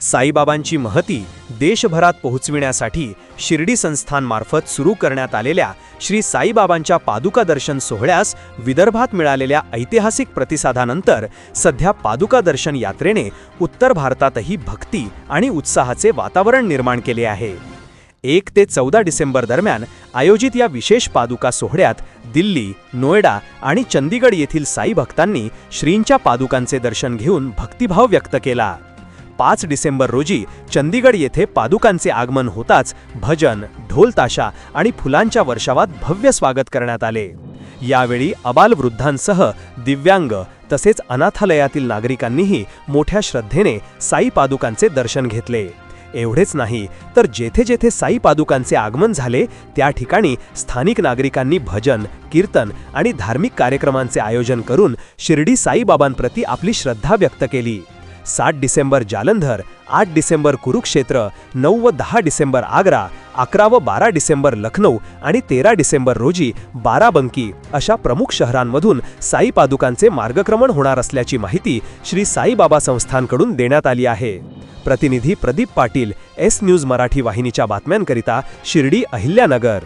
साईबाबांची महती देशभरात पोहोचविण्यासाठी शिर्डी संस्थांमार्फत सुरू करण्यात आलेल्या श्री साईबाबांच्या पादुका दर्शन सोहळ्यास विदर्भात मिळालेल्या ऐतिहासिक प्रतिसादानंतर सध्या पादुका दर्शन यात्रेने उत्तर भारतातही भक्ती आणि उत्साहाचे वातावरण निर्माण केले आहे. एक ते चौदा डिसेंबर दरम्यान आयोजित या विशेष पादुका सोहळ्यात दिल्ली नोएडा आणि चंदीगड येथील साई भक्तांनी श्रींच्या पादुकांचे दर्शन घेऊन भक्तिभाव व्यक्त केला. पाच डिसेंबर रोजी चंदीगड येथे पादुकांचे आगमन होताच भजन ढोलताशा आणि फुलांच्या वर्षावात भव्य स्वागत करण्यात आले. यावेळी अबालवृद्धांसह दिव्यांग तसेच अनाथालयातील नागरिकांनीही मोठ्या श्रद्धेने साई पादुकांचे दर्शन घेतले. एवढेच नाही तर जेथे जेथे साई पादुकांचे आगमन झाले त्या ठिकाणी स्थानिक नागरिकांनी भजन कीर्तन आणि धार्मिक कार्यक्रमांचे आयोजन करून शिर्डी साईबाबांप्रती आपली श्रद्धा व्यक्त केली. सात डिसेंबर जालंधर आठ डिसेंबर कुरुक्षेत्र नऊ व दहा डिसेंबर आग्रा अकरा व बारा डिसेंबर लखनौ आणि तेरा डिसेंबर रोजी बाराबंकी अशा प्रमुख शहरांमधून साई पादुकांचे मार्गक्रमण होणार असल्याची माहिती श्री साईबाबा संस्थांकडून देण्यात आली आहे. प्रतिनिधी प्रदीप पाटील एस न्यूज मराठी वाहिनीच्या बातम्यांकरिता शिर्डी अहिल्यानगर.